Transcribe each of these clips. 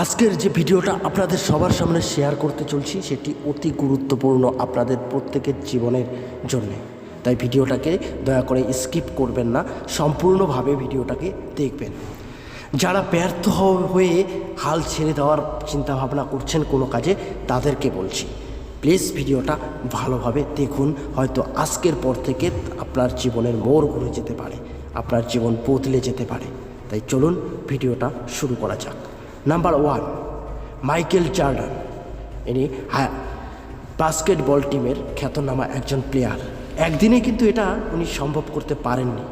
আজকের যে ভিডিওটা আপনাদের সবার সামনে শেয়ার করতে চলছি, সেটি অতি গুরুত্বপূর্ণ আপনাদের প্রত্যেকের জীবনের জন্যে। তাই ভিডিওটাকে দয়া করে স্কিপ করবেন না, সম্পূর্ণভাবে ভিডিওটাকে দেখবেন। যারা ব্যর্থ হয়ে হাল ছেড়ে দেওয়ার চিন্তাভাবনা করছেন কোনো কাজে, তাদেরকে বলছি প্লিজ ভিডিওটা ভালোভাবে দেখুন। হয়তো আজকের পর থেকে আপনার জীবনের মোড় ঘুরে যেতে পারে, আপনার জীবন বদলে যেতে পারে। তাই চলুন ভিডিওটা শুরু করা যাক। নাম্বার ওয়ান মাইকেল জার্ডান ইনি হ্যাঁ বাস্কেটবল টিমের খ্যাতনামা একজন প্লেয়ার একদিনে কিন্তু এটা উনি সম্ভব করতে পারেননি।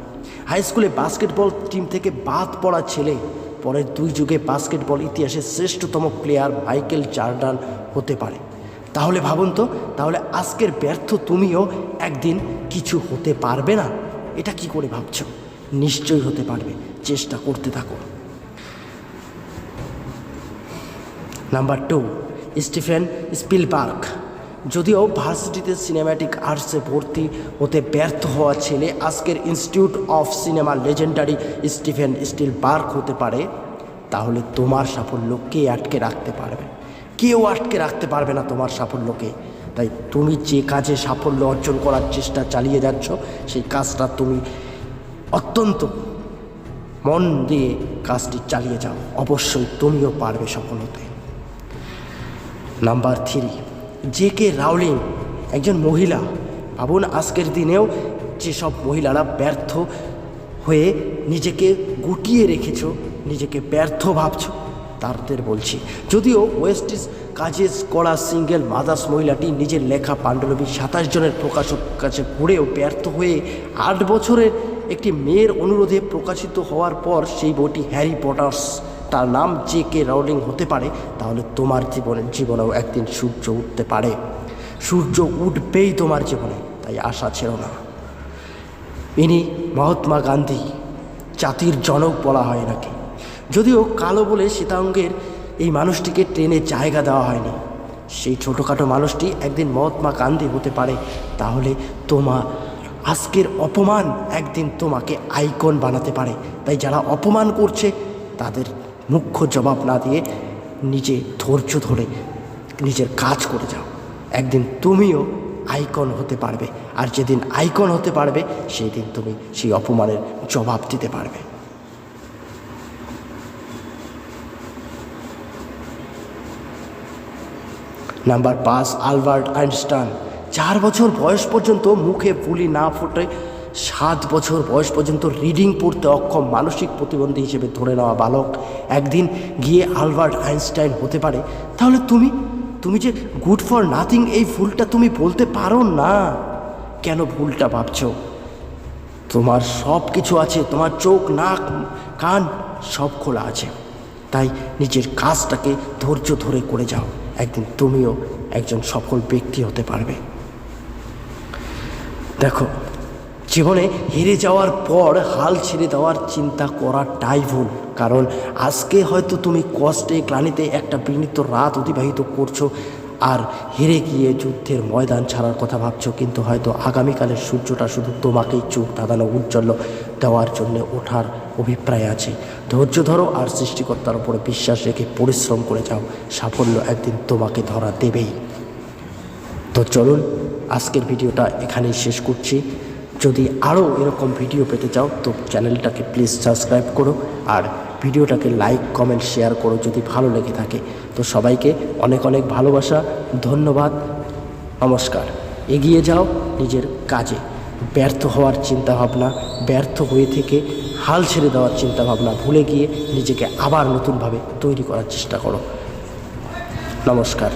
হাই স্কুলে বাস্কেটবল টিম থেকে বাদ পড়া ছেলে, পরের দুই যুগে বাস্কেটবল ইতিহাসের শ্রেষ্ঠতম প্লেয়ার মাইকেল জার্ডান হতে পারে। তাহলে ভাবুন তো, তাহলে আজকের ব্যর্থ তুমিও একদিন কিছু হতে পারবে না? এটা কি করে ভাবছ? নিশ্চয়ই হতে পারবে। চেষ্টা করতে থাকো। নাম্বার টু স্টিফেন স্পিলবার্গ যদিও ভার্সিটিতে সিনেম্যাটিক আর্টসে ভর্তি হতে ব্যর্থ হওয়া ছেলে, আজকের institute of cinema legendary Steven Spielberg হতে পারে, তাহলে তোমার সাফল্য কে আটকে রাখতে পারবে। কেউ আটকে রাখতে পারবে না তোমার সাফল্যকে। তাই তুমি যে কাজে সাফল্য অর্জন করার চেষ্টা চালিয়ে যাচ্ছ, সেই কাজটা তুমি অত্যন্ত মন দিয়ে কাজটি চালিয়ে যাও। অবশ্যই তুমিও পারবে সফল হতে number three, J K Rowling একজন মহিলা। ভাবুন, আজকের দিনেও যেসব মহিলারা ব্যর্থ হয়ে নিজেকে গুটিয়ে রেখেছ, নিজেকে ব্যর্থ ভাবছ, তাদের বলছি, যদিও ওয়েস্ট ইজ কাজে করা সিঙ্গেল মাদার্স মহিলাটি নিজের লেখা পাণ্ডুলিপি সাতাশ জনের প্রকাশক কাছে পড়েও ব্যর্থ হয়ে আট বছরের একটি মেয়ের অনুরোধে প্রকাশিত হওয়ার পর সেই বইটি হ্যারি পটার্স তার নাম জে কে রাউলিং হতে পারে, তাহলে তোমার জীবনের জীবনেও একদিন সূর্য উঠতে পারে। সূর্য উঠবেই তোমার জীবনে, তাই আশা ছিল না। ইনি মহাত্মা গান্ধী, জাতির জনক বলা হয় নাকি যদিও কালো বলে সীতাঙ্গের এই মানুষটিকে ট্রেনে জায়গা দেওয়া হয়নি। সেই ছোটোখাটো মানুষটি একদিন মহাত্মা গান্ধী হতে পারে, তাহলে তোমার আজকের অপমান একদিন তোমাকে আইকন বানাতে পারে। তাই যারা অপমান করছে, তাদের মুখ্য জবাব না দিয়ে নিজে ধৈর্য ধরে নিজের কাজ করে যাও। একদিন তুমিও আইকন হতে পারবে আর যেদিন আইকন হতে পারবে সেই দিন তুমি সেই অপমানের জবাব দিতে পারবে। নাম্বার পাঁচ, আলবার্ট আইনস্টাইন। চার বছর বয়স পর্যন্ত মুখে বুলি না ফুটে সাত বছর বয়স পর্যন্ত রিডিং পড়তে অক্ষম মানসিক প্রতিবন্ধী হিসেবে ধরে নেওয়া বালক। একদিন গিয়ে আলবার্ট আইনস্টাইন হতে পারে। তাহলে তুমি তুমি যে গুড ফর নাথিং এই ভুলটা তুমি বলতে পারো না। কেন ভুলটা ভাবছ? তোমার সব কিছু আছে, তোমার চোখ, নাক, কান সব খোলা আছে। তাই নিজের কাজটাকে ধৈর্য ধরে করে যাও। একদিন তুমিও একজন সফল ব্যক্তি হতে পারবে। দেখো জীবনে হেরে যাওয়ার পর হাল ছেড়ে দেওয়ার চিন্তা করাটাই ভুল। কারণ আজকে হয়তো তুমি কষ্টে ক্লানিতে একটা বিনীত রাত অতিবাহিত করছ আর হেরে গিয়ে যুদ্ধের ময়দান ছাড়ার কথা ভাবছ, কিন্তু হয়তো আগামীকালের সূর্যটা শুধু তোমাকেই চোখ দাদানো উজ্জ্বল দেওয়ার জন্য ওঠার অভিপ্রায় আছে। ধৈর্য ধরো আর সৃষ্টিকর্তার উপরে বিশ্বাস রেখে পরিশ্রম করে যাও। সাফল্য একদিন তোমাকে ধরা দেবেই। তো চলুন, আজকের ভিডিওটা এখানেই শেষ করছি। যদি আরও এরকম ভিডিও পেতে চাও, তো চ্যানেলটাকে প্লিজ সাবস্ক্রাইব করো আর ভিডিওটাকে লাইক কমেন্ট শেয়ার করো যদি ভালো লেগে থাকে। তো সবাইকে অনেক অনেক ভালোবাসা, ধন্যবাদ, নমস্কার। এগিয়ে যাও নিজের কাজে। ব্যর্থ হওয়ার চিন্তাভাবনা, ব্যর্থ হয়ে থেকে হাল ছেড়ে দেওয়ার চিন্তাভাবনা ভুলে গিয়ে নিজেকে আবার নতুনভাবে তৈরি করার চেষ্টা করো। নমস্কার।